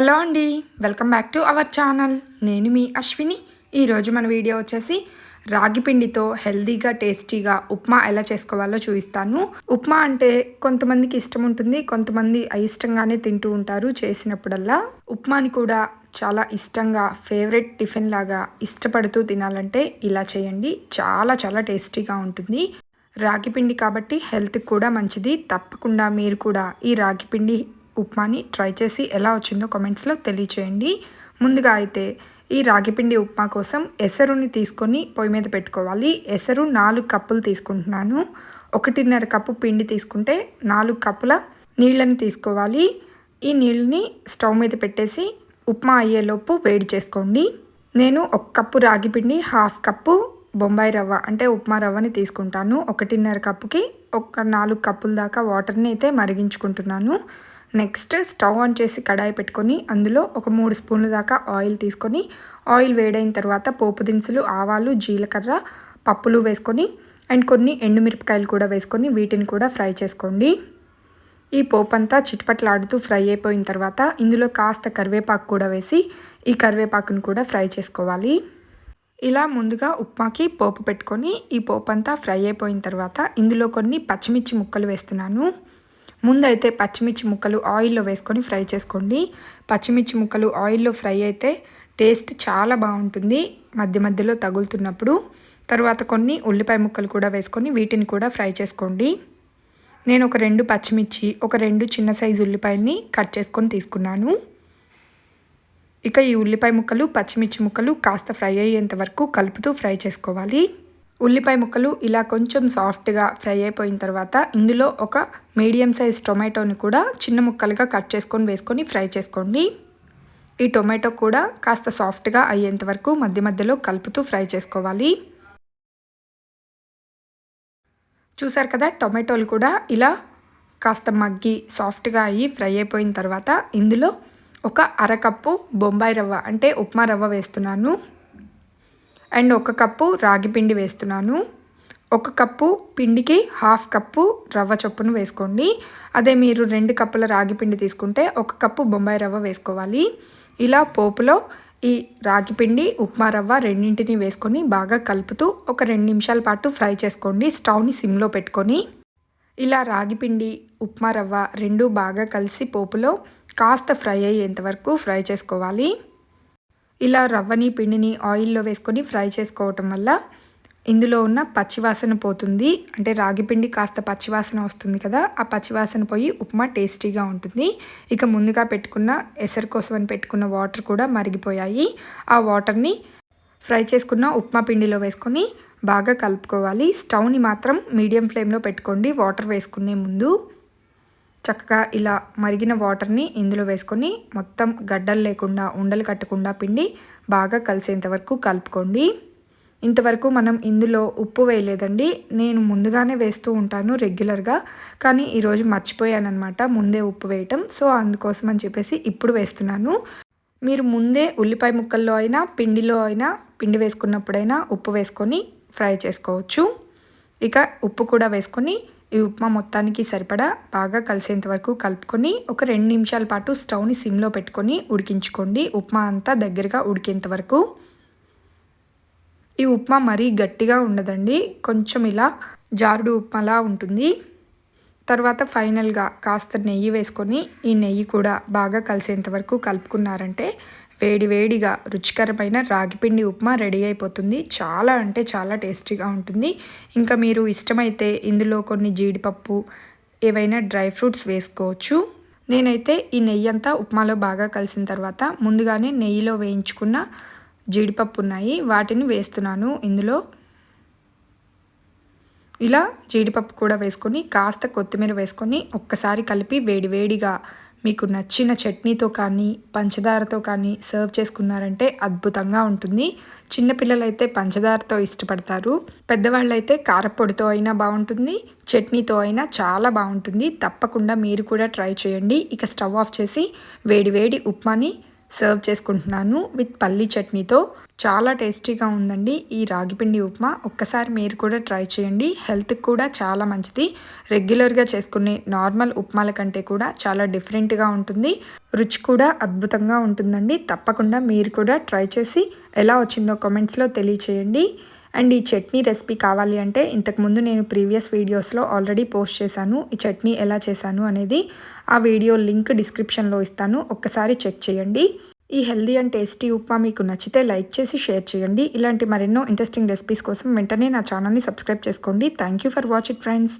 Hello అండి welcome back to our channel. నేను మీ అశ్విని. ఈరోజు మన వీడియో వచ్చేసి రాగి పిండితో హెల్దీగా టేస్టీగా ఉప్మా ఎలా చేసుకోవాలో చూపిస్తాను. ఉప్మా అంటే కొంతమందికి ఇష్టం ఉంటుంది కొంతమంది అయిష్టంగానే తింటూ ఉంటారు చేసినప్పుడల్లా. ఉప్మాని కూడా చాలా ఇష్టంగా ఫేవరెట్ టిఫిన్ లాగా ఇష్టపడుతూ తినాలంటే ఇలా చేయండి. చాలా చాలా టేస్టీగా ఉంటుంది. రాగి పిండి కాబట్టి హెల్త్కి కూడా మంచిది. తప్పకుండా మీరు కూడా ఈ రాగి పిండి ఉప్మాని ట్రై చేసి ఎలా వచ్చిందో కామెంట్స్లో తెలియచేయండి. ముందుగా అయితే ఈ రాగిపిండి ఉప్మా కోసం ఎసరుని తీసుకొని పొయ్యి మీద పెట్టుకోవాలి. ఎసరు నాలుగు కప్పులు తీసుకుంటున్నాను. ఒకటిన్నర కప్పు పిండి తీసుకుంటే నాలుగు కప్పుల నీళ్ళని తీసుకోవాలి. ఈ నీళ్ళని స్టవ్ మీద పెట్టేసి ఉప్మా అయ్యేలోపు వేడి చేసుకోండి. నేను ఒక కప్పు రాగిపిండి హాఫ్ కప్పు బొంబాయి రవ్వ అంటే ఉప్మా రవ్వని తీసుకుంటాను. ఒకటిన్నర కప్పుకి ఒక నాలుగు కప్పుల దాకా వాటర్ని అయితే మరిగించుకుంటున్నాను. నెక్స్ట్ స్టవ్ ఆన్ చేసి కడాయి పెట్టుకొని అందులో ఒక మూడు స్పూన్ల దాకా ఆయిల్ తీసుకొని ఆయిల్ వేడైన తర్వాత పోపు దినుసులు ఆవాలు జీలకర్ర పప్పులు వేసుకొని అండ్ కొన్ని ఎండుమిరపకాయలు కూడా వేసుకొని వీటిని కూడా ఫ్రై చేసుకోండి. ఈ పోపు అంతా చిట్పట్లాడుతూ ఫ్రై అయిపోయిన తర్వాత ఇందులో కాస్త కరివేపాకు కూడా వేసి ఈ కరివేపాకును కూడా ఫ్రై చేసుకోవాలి. ఇలా ముందుగా ఉప్మాకి పోపు పెట్టుకొని ఈ పోపు అంతా ఫ్రై అయిపోయిన తర్వాత ఇందులో కొన్ని పచ్చిమిర్చి ముక్కలు వేస్తున్నాను. ముందైతే పచ్చిమిర్చి ముక్కలు ఆయిల్లో వేసుకొని ఫ్రై చేసుకోండి. పచ్చిమిర్చి ముక్కలు ఆయిల్లో ఫ్రై అయితే టేస్ట్ చాలా బాగుంటుంది. మధ్య మధ్యలో తగులుతున్నప్పుడు. తర్వాత కొన్ని ఉల్లిపాయ ముక్కలు కూడా వేసుకొని వీటిని కూడా ఫ్రై చేసుకోండి. నేను ఒక రెండు పచ్చిమిర్చి ఒక రెండు చిన్న సైజు ఉల్లిపాయల్ని కట్ చేసుకొని తీసుకున్నాను. ఇక ఈ ఉల్లిపాయ ముక్కలు పచ్చిమిర్చి ముక్కలు కాస్త ఫ్రై అయ్యేంత వరకు కలుపుతూ ఫ్రై చేసుకోవాలి. ఉల్లిపాయ ముక్కలు ఇలా కొంచెం సాఫ్ట్గా ఫ్రై అయిపోయిన తర్వాత ఇందులో ఒక మీడియం సైజ్ టొమాటోని కూడా చిన్న ముక్కలుగా కట్ చేసుకొని వేసుకొని ఫ్రై చేసుకోండి. ఈ టొమాటో కూడా కాస్త సాఫ్ట్గా అయ్యేంత వరకు మధ్య మధ్యలో కలుపుతూ ఫ్రై చేసుకోవాలి. చూసారు కదా టొమాటోలు కూడా ఇలా కాస్త మగ్గి సాఫ్ట్గా అయ్యి ఫ్రై అయిపోయిన తర్వాత ఇందులో ఒక అరకప్పు బొంబాయి రవ్వ అంటే ఉప్మా రవ్వ వేస్తున్నాను. అండ్ ఒక కప్పు రాగి పిండి వేస్తున్నాను. ఒక కప్పు పిండికి హాఫ్ కప్పు రవ్వ చొప్పును వేసుకోండి. అదే మీరు రెండు కప్పుల రాగి పిండి తీసుకుంటే ఒక కప్పు బొంబాయి రవ్వ వేసుకోవాలి. ఇలా పోపులో ఈ రాగి పిండి ఉప్మా రవ్వ రెండింటిని వేసుకొని బాగా కలుపుతూ ఒక రెండు నిమిషాల పాటు ఫ్రై చేసుకోండి. స్టవ్ని సిమ్లో పెట్టుకొని ఇలా రాగి పిండి ఉప్మా రవ్వ రెండు బాగా కలిసి పోపులో కాస్త ఫ్రై అయ్యేంత వరకు ఫ్రై చేసుకోవాలి. ఇలా రవ్వని పిండిని ఆయిల్లో వేసుకొని ఫ్రై చేసుకోవటం వల్ల ఇందులో ఉన్న పచ్చివాసన పోతుంది. అంటే రాగి పిండి కాస్త పచ్చివాసన వస్తుంది కదా ఆ పచ్చివాసన పోయి ఉప్మా టేస్టీగా ఉంటుంది. ఇక ముందుగా పెట్టుకున్న ఎసరు కోసం అని పెట్టుకున్న వాటర్ కూడా మరిగిపోయాయి. ఆ వాటర్ని ఫ్రై చేసుకున్న ఉప్మా పిండిలో వేసుకొని బాగా కలుపుకోవాలి. స్టవ్ని మాత్రం మీడియం ఫ్లేమ్లో పెట్టుకోండి వాటర్ వేసుకునే ముందు. చక్కగా ఇలా మరిగిన వాటర్ని ఇందులో వేసుకొని మొత్తం గడ్డలు లేకుండా ఉండలు కట్టకుండా పిండి బాగా కలిసేంత వరకు కలుపుకోండి. ఇంతవరకు మనం ఇందులో ఉప్పు వేయలేదండి. నేను ముందుగానే వేస్తూ ఉంటాను రెగ్యులర్గా కానీ ఈరోజు మర్చిపోయానమాట ముందే ఉప్పు వేయటం. సో అందుకోసం అని చెప్పేసి ఇప్పుడు వేస్తున్నాను. మీరు ముందే ఉల్లిపాయ ముక్కల్లో అయినా పిండిలో అయినా పిండి వేసుకున్నప్పుడైనా ఉప్పు వేసుకొని ఫ్రై చేసుకోవచ్చు. ఇక ఉప్పు కూడా వేసుకొని ఈ ఉప్మా మొత్తానికి సరిపడా బాగా కలిసేంత వరకు కలుపుకొని ఒక రెండు నిమిషాల పాటు స్టవ్ని సిమ్లో పెట్టుకొని ఉడికించుకోండి. ఉప్మా అంతా దగ్గరగా ఉడికేంత వరకు. ఈ ఉప్మా మరీ గట్టిగా ఉండదండి. కొంచెం ఇలా జారుడు ఉప్మాలా ఉంటుంది. తర్వాత ఫైనల్గా కాస్త నెయ్యి వేసుకొని ఈ నెయ్యి కూడా బాగా కలిసేంత వరకు కలుపుకున్నారంటే వేడివేడిగా రుచికరమైన రాగిపిండి ఉప్మా రెడీ అయిపోతుంది. చాలా అంటే చాలా టేస్టీగా ఉంటుంది. ఇంకా మీరు ఇష్టమైతే ఇందులో కొన్ని జీడిపప్పు ఏవైనా డ్రై ఫ్రూట్స్ వేసుకోవచ్చు. నేనైతే ఈ నెయ్యి అంతా ఉప్మాలో బాగా కలిసిన తర్వాత ముందుగానే నెయ్యిలో వేయించుకున్న జీడిపప్పు ఉన్నాయి. వాటిని వేస్తున్నాను ఇందులో. ఇలా జీడిపప్పు కూడా వేసుకొని కాస్త కొత్తిమీర వేసుకొని ఒక్కసారి కలిపి వేడివేడిగా మీకు నచ్చిన చట్నీతో కానీ పంచదారతో కానీ సర్వ్ చేసుకున్నారంటే అద్భుతంగా ఉంటుంది. చిన్నపిల్లలైతే పంచదారతో ఇష్టపడతారు. పెద్దవాళ్ళైతే కారపొడితో అయినా బాగుంటుంది చట్నీతో అయినా చాలా బాగుంటుంది. తప్పకుండా మీరు కూడా ట్రై చేయండి. ఇక స్టవ్ ఆఫ్ చేసి వేడి వేడి ఉప్మాని సర్వ్ చేసుకుంటున్నాను విత్ పల్లీ చట్నీతో. చాలా టేస్టీగా ఉందండి ఈ రాగిపిండి ఉప్మా. ఒక్కసారి మీరు కూడా ట్రై చేయండి. హెల్త్కి కూడా చాలా మంచిది. రెగ్యులర్గా చేసుకునే నార్మల్ ఉప్మాల కంటే కూడా చాలా డిఫరెంట్గా ఉంటుంది. రుచి కూడా అద్భుతంగా ఉంటుందండి. తప్పకుండా మీరు కూడా ట్రై చేసి ఎలా వచ్చిందో కామెంట్స్లో తెలియచేయండి. అండ్ ఈ చట్నీ రెసిపీ కావాలి అంటే ఇంతకుముందు నేను ప్రీవియస్ వీడియోస్లో ఆల్రెడీ పోస్ట్ చేశాను. ఈ చట్నీ ఎలా చేశాను అనేది ఆ వీడియో లింక్ డిస్క్రిప్షన్లో ఇస్తాను. ఒక్కసారి చెక్ చేయండి. ఈ హెల్దీ అండ్ టేస్టీ ఉప్మా మీకు నచ్చితే లైక్ చేసి షేర్ చేయండి. ఇలాంటి మరెన్నో ఇంట్రెస్టింగ్ రెసిపీస్ కోసం వెంటనే నా ఛానల్ని సబ్స్క్రైబ్ చేసుకోండి. Thank you for watch it friends.